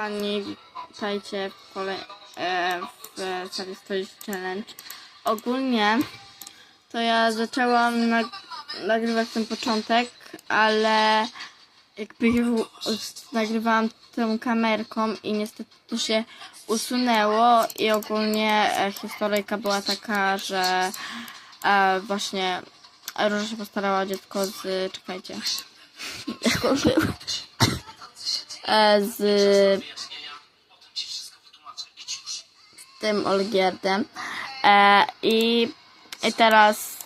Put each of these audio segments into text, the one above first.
Pani, witajcie w, kolej, e, w serii Stories Challenge. Ogólnie to ja zaczęłam nag nagrywać ten początek, ale jakby ją us- nagrywałam tą kamerką i niestety to się usunęło i ogólnie e, historyjka była taka, że e, właśnie Róża się postarała dziecko z... czekajcie. Jak? E, z tym Olgierdem. E, i, I teraz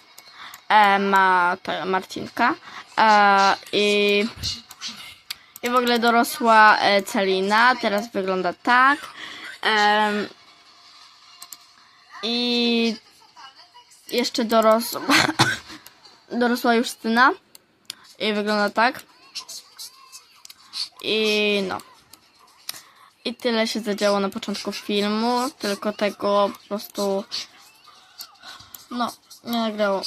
e, ma ta Marcinka. E, i, I w ogóle dorosła e, Celina. Teraz wygląda tak. Em, I jeszcze dorosła, dorosła Justyna. I wygląda tak. I no. I tyle się zadziało na początku filmu, tylko tego po prostu no, nie nagrało.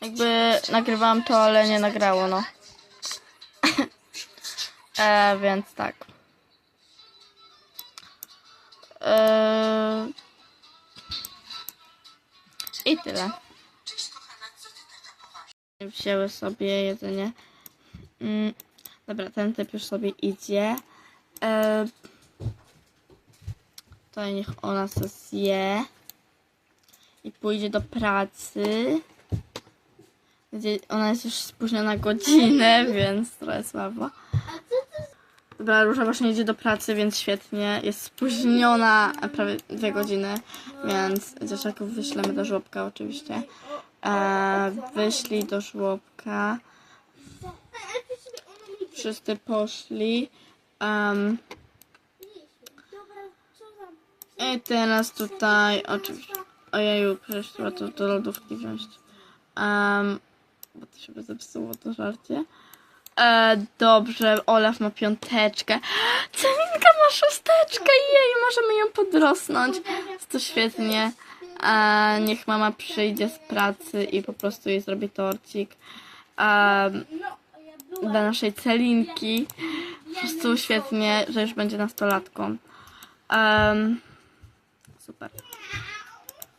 Jakby nagrywałam to, ale nie nagrało, no. e, więc tak. E, I tyle. Wzięły sobie jedzenie. Mm, dobra, ten typ już sobie idzie. E, to niech ona se zje. I pójdzie do pracy. Gdzie ona jest już spóźniona godzinę, więc trochę słabo. Dobra, Róża właśnie idzie do pracy, więc świetnie. Jest spóźniona prawie dwie godziny, więc dzieciaków wyślemy do żłobka oczywiście. E, wyszli do żłobka. Wszyscy poszli. Um, I teraz tutaj oczywiście. Ojeju, przecież trzeba to do lodówki wziąć. Um, bo to się by zepsuło to żarcie. E, dobrze, Olaf ma piąteczkę. Celinka ma szósteczkę, jej, możemy ją podrosnąć. To świetnie. E, niech mama przyjdzie z pracy i po prostu jej zrobi torcik. Um, dla naszej Celinki. Po prostu świetnie, że już będzie nastolatką. Um, super.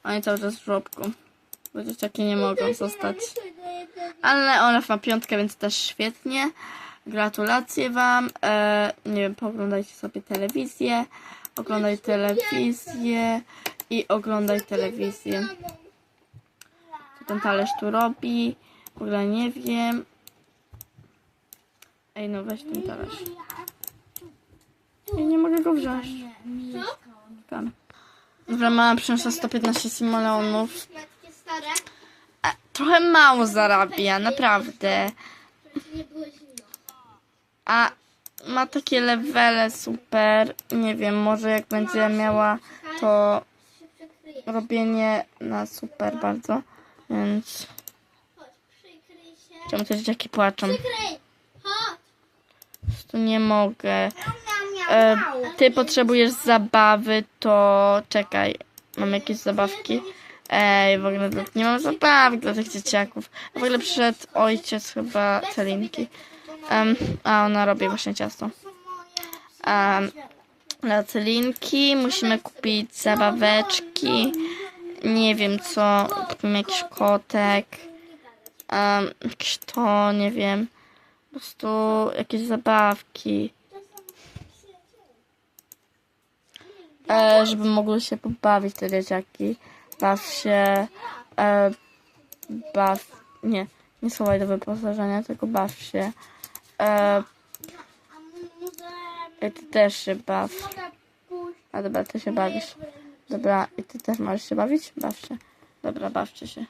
Oni cały czas w żłobku. Bo dzieciaki nie mogą zostać. Ale Olaf ma piątkę, więc też świetnie. Gratulacje Wam. E, nie wiem, pooglądajcie sobie telewizję. Oglądaj telewizję. I oglądaj telewizję. Co ten talerz tu robi? W ogóle nie wiem. Ej, no weź ten talerz. Ja nie mogę go wziąć. Tam. Dobra, mama przyniosła 115 simoleonów. E, trochę mało zarabia, naprawdę. A ma takie levele super. Nie wiem, może jak będzie miała to robienie na super bardzo. Więc czemu te dzieciaki płaczą? Po prostu nie mogę. E, ty potrzebujesz zabawy, to czekaj. Mam jakieś zabawki. Ej, w ogóle nie mam zabawek dla tych dzieciaków. W ogóle przyszedł ojciec chyba Celinki. Em, a ona robi właśnie ciasto. Um, dla Celinki musimy kupić zabaweczki. Nie wiem co. Kupimy jakiś kotek. Um, to, nie wiem. Po prostu jakieś zabawki. E, żeby mogły się pobawić te dzieciaki. Baw się. E, baw. Nie, nie schowaj do wyposażenia, tylko baw się. E, I ty też się baw. A dobra, ty się bawisz. Dobra, i ty też możesz się bawić? Baw się. Dobra, bawcie się.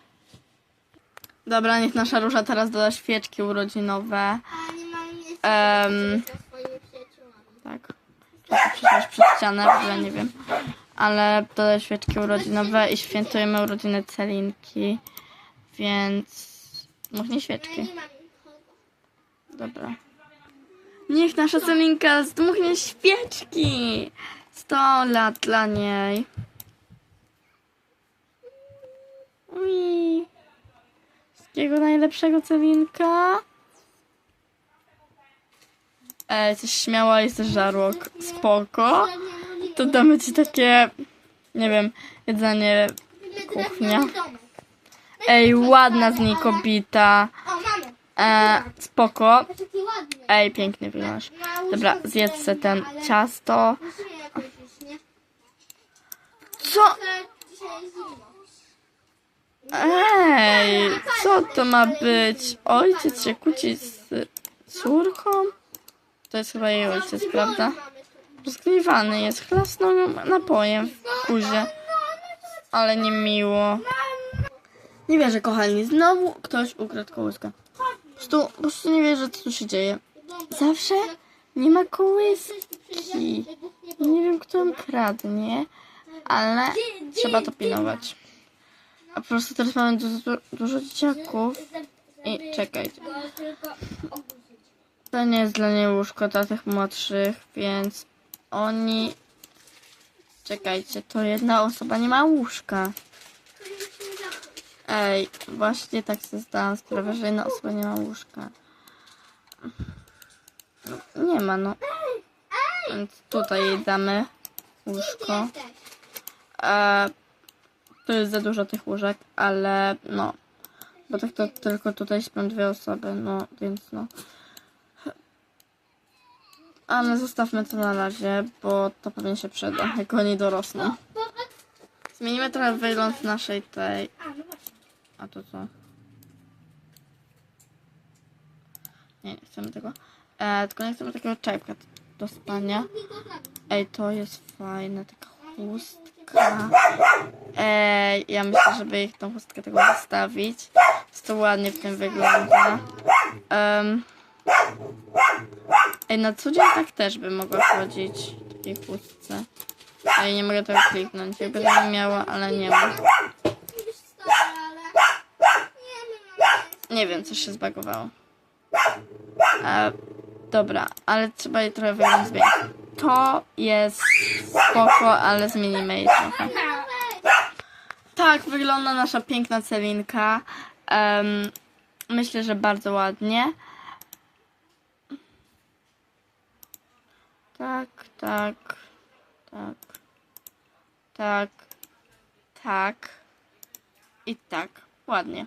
Dobra, niech nasza róża teraz doda świeczki urodzinowe. Em, tak. Przecież przed ścianę, w ogóle nie wiem. Ale dodaj świeczki urodzinowe i świętujemy urodziny Celinki. Więc... Muchnie świeczki. Dobra. Niech nasza Celinka zdmuchnie świeczki! 100 lat dla niej. Ui. Wszystkiego najlepszego, Celinka. e, jesteś śmiała, jesteś żarłok. Spoko. To damy ci takie, nie wiem, jedzenie kuchnia. Ej, ładna z niej kobita. E, spoko. Ej, pięknie wyglądasz. Dobra, zjedz se ten ciasto. Co? Ale dzisiaj jest zimno. Ej, co to ma być? Ojciec się kłóci z córką? To jest chyba jej ojciec, prawda? Rozgniewany jest, chlasnął napojem w kuzie. Ale niemiło. Nie wierzę, kochani. Znowu ktoś ukradł kołyskę. Po prostu, po prostu nie wierzę, co tu się dzieje. Zawsze nie ma kołyski. Nie wiem, kto ją kradnie, ale trzeba to pilnować. A po prostu teraz mamy dużo, dużo dzieciaków. I czekajcie. To nie jest dla niej łóżko dla tych młodszych, więc oni... Czekajcie, to jedna osoba nie ma łóżka. Ej, właśnie tak sobie zdałam sprawę, że jedna osoba nie ma łóżka. Nie ma, no. Więc tutaj jej damy łóżko. E, to jest za dużo tych łóżek, ale no. Bo tak to tylko tutaj śpią dwie osoby, no więc no. Ale zostawmy to na razie, bo to pewnie się przyda, jak oni dorosną. Zmienimy trochę wygląd naszej tej. A to co? Nie, nie chcemy tego. E, tylko nie chcemy takiego czajka do spania. Ej, to jest fajne, taka chustka. Ej, ja myślę, żeby ich tą chustkę tego zostawić. Jest to ładnie w tym wygląda. Ej, na co dzień tak też by mogła chodzić w takiej chustce. Ej, nie mogę tego kliknąć. Jakby to miała, ale nie ma. Nie wiem, coś się zbagowało. E, dobra, ale trzeba jej trochę wygląd zmienić. To jest spoko, ale zmienimy jej trochę. Tak wygląda nasza piękna celinka. Em, myślę, że bardzo ładnie. Tak, tak, tak, tak, tak i tak. Ładnie.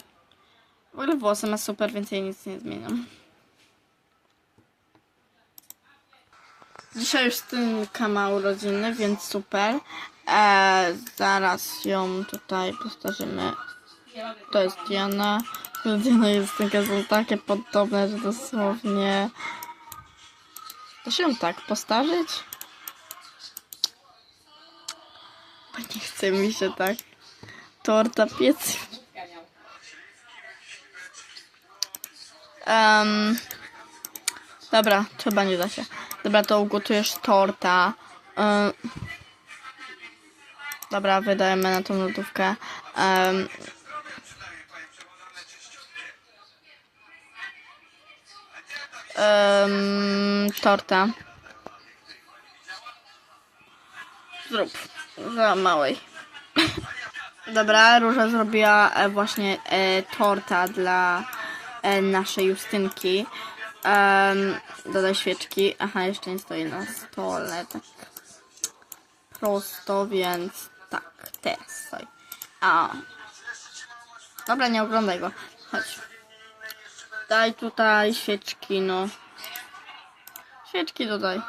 W ogóle włosy ma super, więc jej nic nie zmieniam. Dzisiaj już synka ma urodziny, więc super. E, zaraz ją tutaj postarzymy. To jest Diana. Diana i Justynka są takie podobne, że dosłownie... To się ją tak postarzyć? Bo nie chce mi się tak. Torta piec. Um, dobra, trzeba nie da się. Dobra, to ugotujesz torta. Ym, dobra, wydajemy na tą lodówkę. Torta. Zrób. Za małej. Dobra, Róża zrobiła e, właśnie e, torta dla e, naszej Justynki. Um, dodaj świeczki. Aha, jeszcze nie stoi na stole. Tak prosto, więc tak, teraz stoi. A. Dobra, nie oglądaj go. Chodź. Daj tutaj świeczki, no. Świeczki dodaj.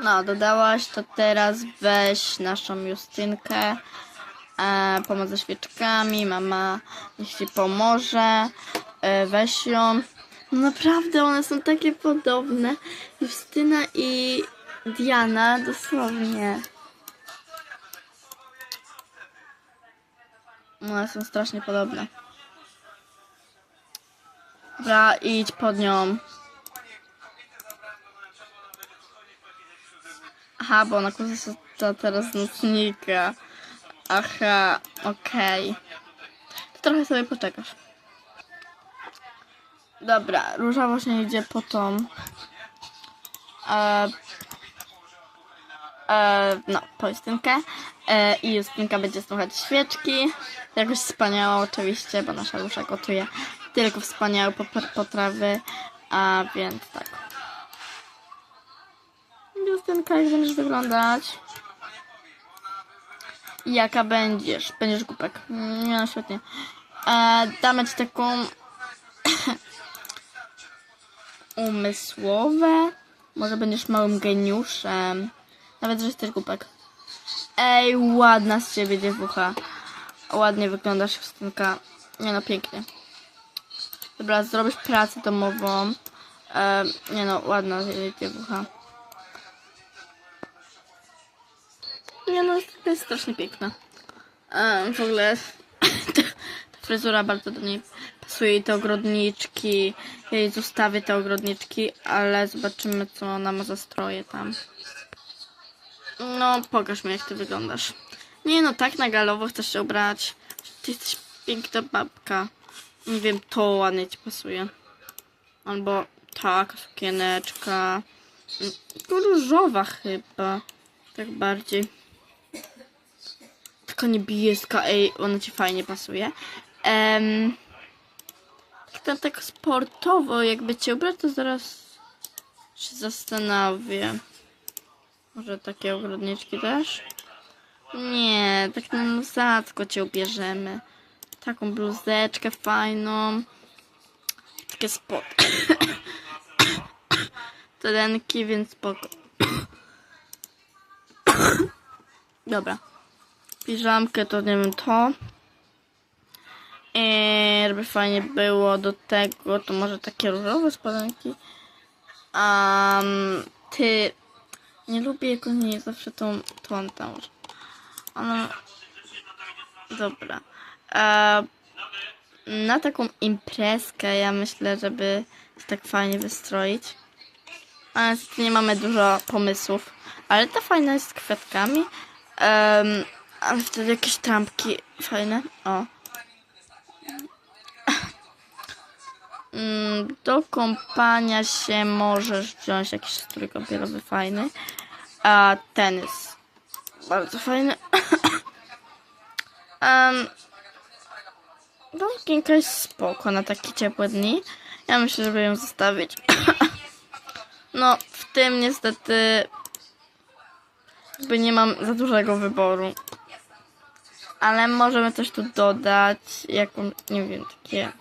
No, dodałaś, to teraz weź naszą Justynkę. E, ze świeczkami, mama niech ci pomoże. E, weź ją. No naprawdę, one są takie podobne. Justyna i Diana, dosłownie. One są strasznie podobne. Dobra, idź pod nią. Aha, bo ona korzysta teraz z nocnika. Aha, okej. To trochę sobie poczekasz. Dobra, Róża właśnie idzie po tą... E, e, no, po Justynkę. E, I Justynka będzie słuchać świeczki. Jakoś wspaniała oczywiście, bo nasza Róża gotuje tylko wspaniałe potrawy. A więc tak. Justynka, jak będziesz wyglądać? Jaka będziesz? Będziesz głupek. Nie, no świetnie. E, damy ci taką umysłowe. Może będziesz małym geniuszem. Nawet, że jesteś głupek. Ej, ładna z ciebie dziewucha. Ładnie wyglądasz, Justynka. Nie no, pięknie. Dobra, zrobisz pracę domową. Nie no, ładna dziewucha. Nie no, jest strasznie piękna. E, w ogóle ta fryzura bardzo do niej pasuje i te ogrodniczki. Jej zostawię te ogrodniczki, ale zobaczymy co ona ma za stroje tam. No, pokaż mi jak ty wyglądasz. Nie no, tak na galowo chcesz się ubrać. Ty jesteś piękna babka. Nie wiem, to ładnie ci pasuje. Albo taka sukieneczka. Mm, różowa chyba. Tak bardziej. Taka niebieska, ej, ona ci fajnie pasuje. Um, tak, tak, sportowo, jakby cię ubrać, to zaraz się zastanowię. Może takie ogrodniczki też? Nie, tak na nosacko cię ubierzemy. Taką bluzeczkę fajną. Takie spod. Terenki, więc spoko. Dobra. Piżamkę to nie wiem to. I żeby fajnie było do tego, to może takie różowe spodenki. Um, ty nie lubię jak oni zawsze tą tą tam. Ona. Dobra. E, na taką imprezkę ja myślę, żeby się tak fajnie wystroić. Niestety nie mamy dużo pomysłów. Ale ta fajna jest z kwiatkami. Em, ale wtedy jakieś trampki fajne. O. Do kąpania się możesz wziąć jakiś strój kąpielowy fajny. A ten jest bardzo fajny. um, sukienka jest spoko na takie ciepłe dni. Ja myślę, żeby ją zostawić. no, w tym niestety jakby nie mam za dużego wyboru. Ale możemy coś tu dodać, jaką, nie wiem, takie...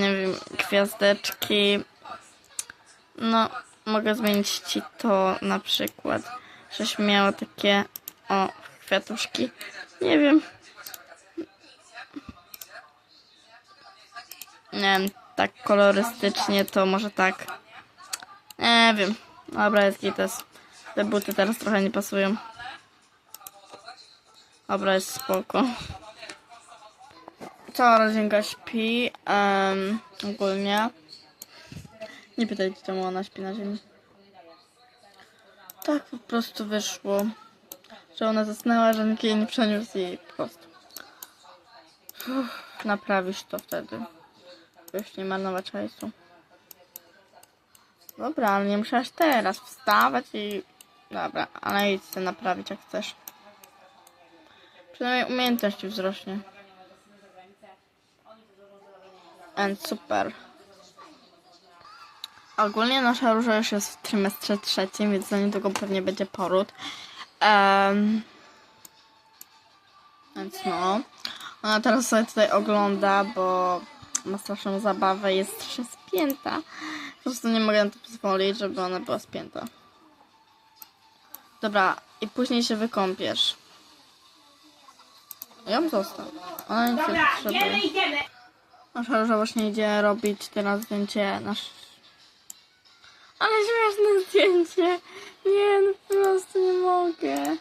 Nie wiem, gwiazdeczki. No, mogę zmienić ci to na przykład, żeś miała takie, o, kwiatuszki. Nie wiem. Nie wiem, tak kolorystycznie to może tak. Nie wiem. Dobra, jest gites. Te buty teraz trochę nie pasują. Dobra, jest spoko. Cała rodzinka śpi. Um, ogólnie. Nie pytajcie czemu ona śpi na ziemi. Tak po prostu wyszło. Że ona zasnęła, że nikt jej nie przeniósł jej po prostu. Uff, naprawisz to wtedy. Już nie marnować hajsu. Dobra, ale nie musiałaś teraz wstawać i... Dobra, ale idź naprawić jak chcesz. Przynajmniej umiejętność ci wzrośnie. And super. Ogólnie nasza róża już jest w trymestrze trzecim, więc za niedługo pewnie będzie poród. Em, więc no. Ona teraz sobie tutaj ogląda, bo ma straszną zabawę, jest strasznie spięta. Po prostu nie mogę na to pozwolić, żeby ona była spięta. Dobra, i później się wykąpiesz. Ja bym został. Ona nie Dobra, potrzebuje. Nasza róża właśnie idzie robić teraz zdjęcie nasz... Ale śmieszne zdjęcie! Nie, no po prostu nie mogę.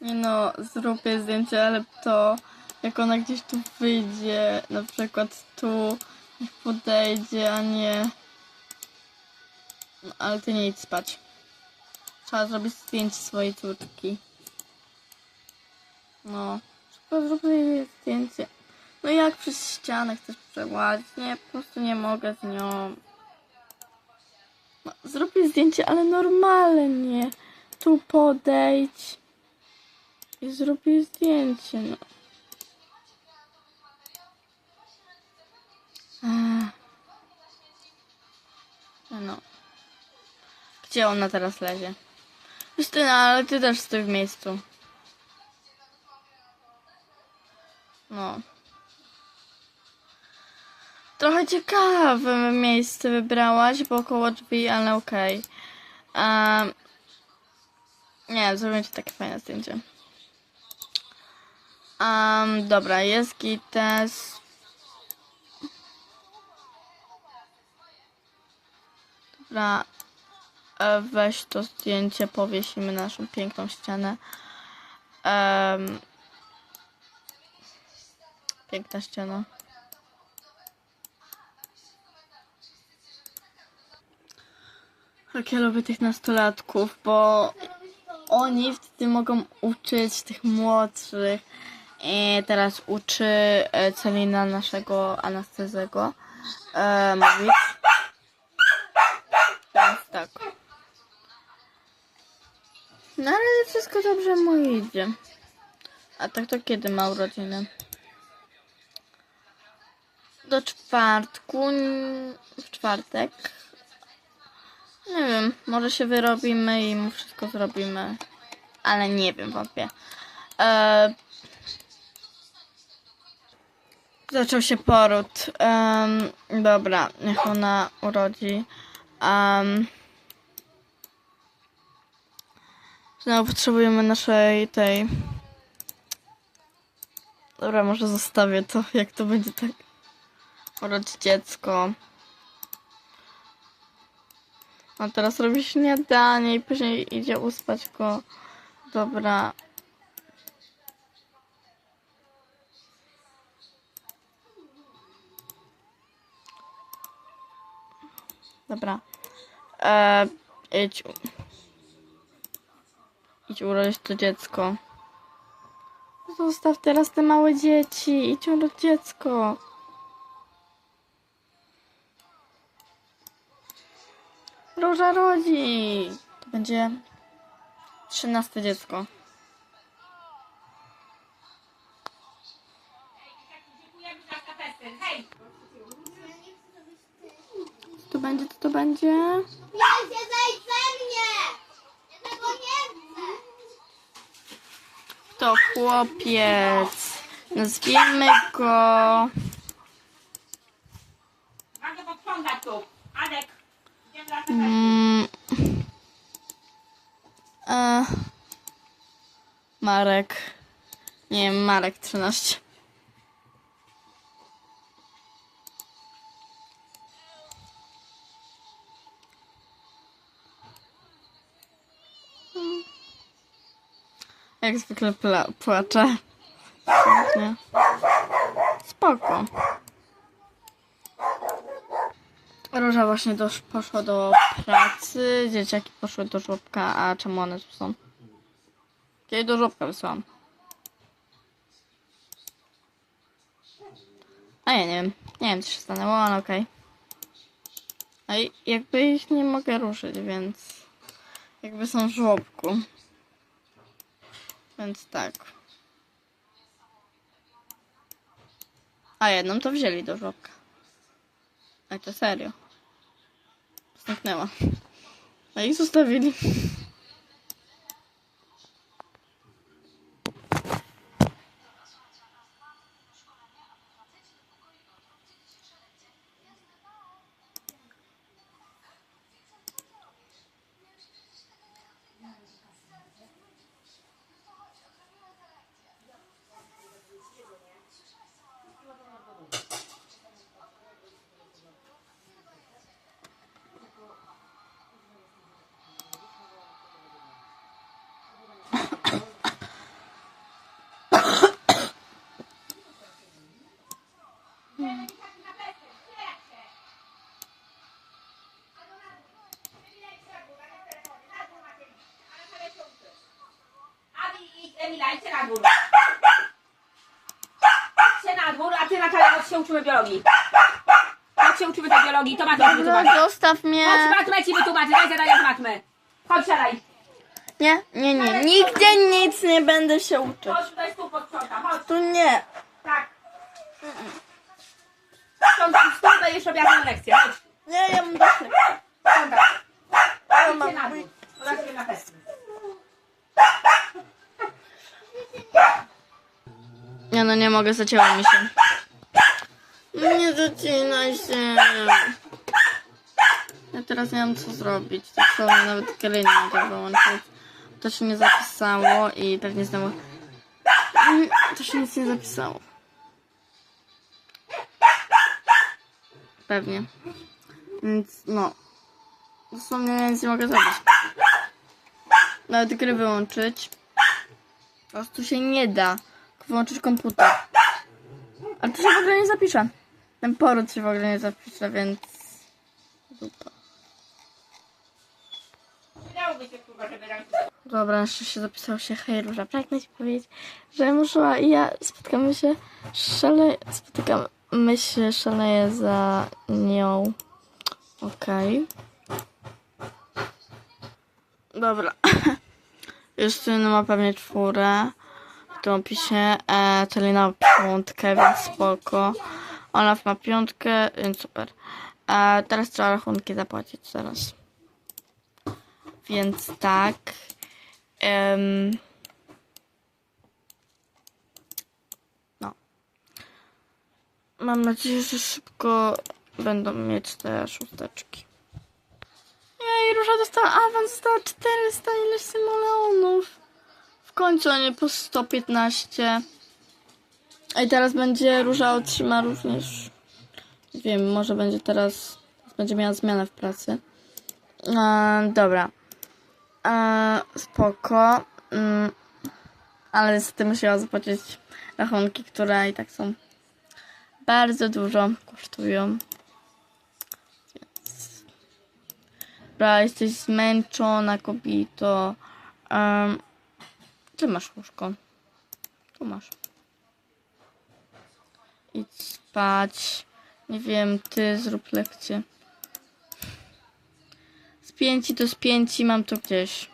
Nie no, zrobię zdjęcie, ale to jak ona gdzieś tu wyjdzie, na przykład tu, niech podejdzie, a nie... No, ale ty nie idź spać. Trzeba zrobić zdjęcie swojej córki. No, zrób jej zdjęcie. No jak przez ścianę chcesz przełazić? Nie, po prostu nie mogę z nią. No, zrób jej zdjęcie, ale normalnie. Tu podejdź. I zrób jej zdjęcie, no. No. Gdzie ona teraz lezie? Justyna, ale ty też stój w miejscu. No. Trochę ciekawe miejsce wybrałaś, bo koło drzwi, ale okej. Em, nie, zrobię ci takie fajne zdjęcie. Um, dobra, jest gites. Dobra, e, weź to zdjęcie, powiesimy na naszą piękną ścianę. Em, piękna ściana. Jak ja lubię tych nastolatków, bo oni wtedy mogą uczyć tych młodszych. I teraz uczy e, Celina naszego anestezego e, mówić. Tak. No ale wszystko dobrze mu idzie. A tak to kiedy ma urodziny? Do czwartku, w czwartek. Nie wiem, może się wyrobimy i mu wszystko zrobimy. Ale nie wiem, wątpię. E, zaczął się poród. Dobra, niech ona urodzi. Znowu potrzebujemy naszej tej. Dobra, może zostawię to, jak to będzie tak. Urodzić dziecko. A teraz robi śniadanie i później idzie uspać go. Dobra. Dobra. E, idź. Idź urodzić to dziecko. Zostaw teraz te małe dzieci. Idź urodzić dziecko. Róża rodzi. To będzie trzynaste dziecko. Co to będzie, co to będzie? Ja się zejdź ze mnie! Ja tego nie chcę! To chłopiec. Nazwijmy go... Mogę podglądać tu. Adek. Idziemy na Mm, e, Marek. Nie wiem, Marek 13. Mm. Jak zwykle pla-. Spoko. Róża właśnie dosz, poszła do pracy, dzieciaki poszły do żłobka, a czemu one tu są? Kiedy do żłobka wysłałam? A ja nie wiem, nie wiem co się stanęło, ale okej. A i jakby ich nie mogę ruszyć, więc jakby są w żłobku. Więc tak. A jedną to wzięli do żłobka. Ale to serio. Zniknęła. A ich zostawili. Idźcie na dwór. Idźcie na dwór, a ty Natalia, chodź się uczymy biologii. Chodź się uczymy tej biologii, to Dobra, wytłumaczy. zostaw mnie. Chodź matmę ci wytłumaczy, daj zadania z matmy. Chodź, siadaj. Nie, nie, nie. Nigdzie nic nie będę się uczyć. Chodź tutaj stół posprząta, chodź. Tu nie. Tak. Sprzątam stół, będziesz robiła lekcję, chodź. Nie, ja mam dosyć. Sprzątaj. Ja Idźcie na mam... dół. Podajcie na peskę. Nie no, nie mogę, zacięło mi się. Nie zacinaj się. Ja teraz nie wiem co zrobić. Tak samo nawet gry nie mogę wyłączyć. To się nie zapisało i pewnie znowu... Mm, To się nic nie zapisało. Pewnie. Więc no. Dosłownie nic nie mogę zrobić. Nawet gry wyłączyć. Po prostu się nie da. Wyłączyć komputer. Ale to się w ogóle nie zapisze. Ten poród się w ogóle nie zapisze, więc... Rękę Dobra, jeszcze się zapisało się hej Róża. Pragnę ci powiedzieć, że muszła i ja spotkamy się szale... Spotykamy się, szaleję za nią. Okej. Dobra. Justyna ma pewnie czwórę. W tym opisie. E, Celina ma piątkę, więc spoko. Olaf ma piątkę, więc super. E, teraz trzeba rachunki zapłacić zaraz. Więc tak. Em, no. Mam nadzieję, że szybko będą mieć te szósteczki. Jej, Róża dostała awans, dostała 400 ileś simoleonów. Końcu, a nie po 115. I teraz będzie Róża otrzyma również. Nie wiem, może będzie teraz. Będzie miała zmianę w pracy. E, dobra. E, spoko. Mm, ale niestety musiała zapłacić rachunki, które i tak są bardzo dużo kosztują. Więc... Dobra, jesteś zmęczona, kobito. Um, gdzie masz łóżko? Tu masz. Idź spać. Nie wiem, ty zrób lekcję. Spięci to spięci, mam to gdzieś.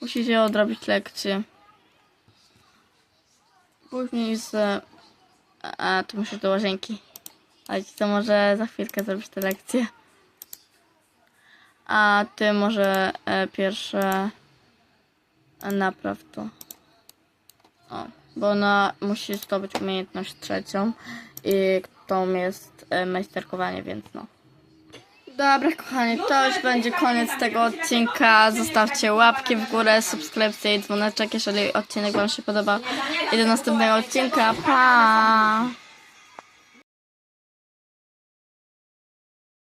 Musicie odrobić lekcję. Później z... A, tu muszę do łazienki. Ale to może za chwilkę zrobisz tę lekcję. A ty może e, pierwsze napraw to. O, bo ona musi zdobyć umiejętność trzecią i tą jest e, majsterkowanie, więc no. Dobra, kochani, to już będzie koniec tego odcinka. Zostawcie łapki w górę, subskrypcję i dzwoneczek, jeżeli odcinek Wam się podoba. I do następnego odcinka. Pa!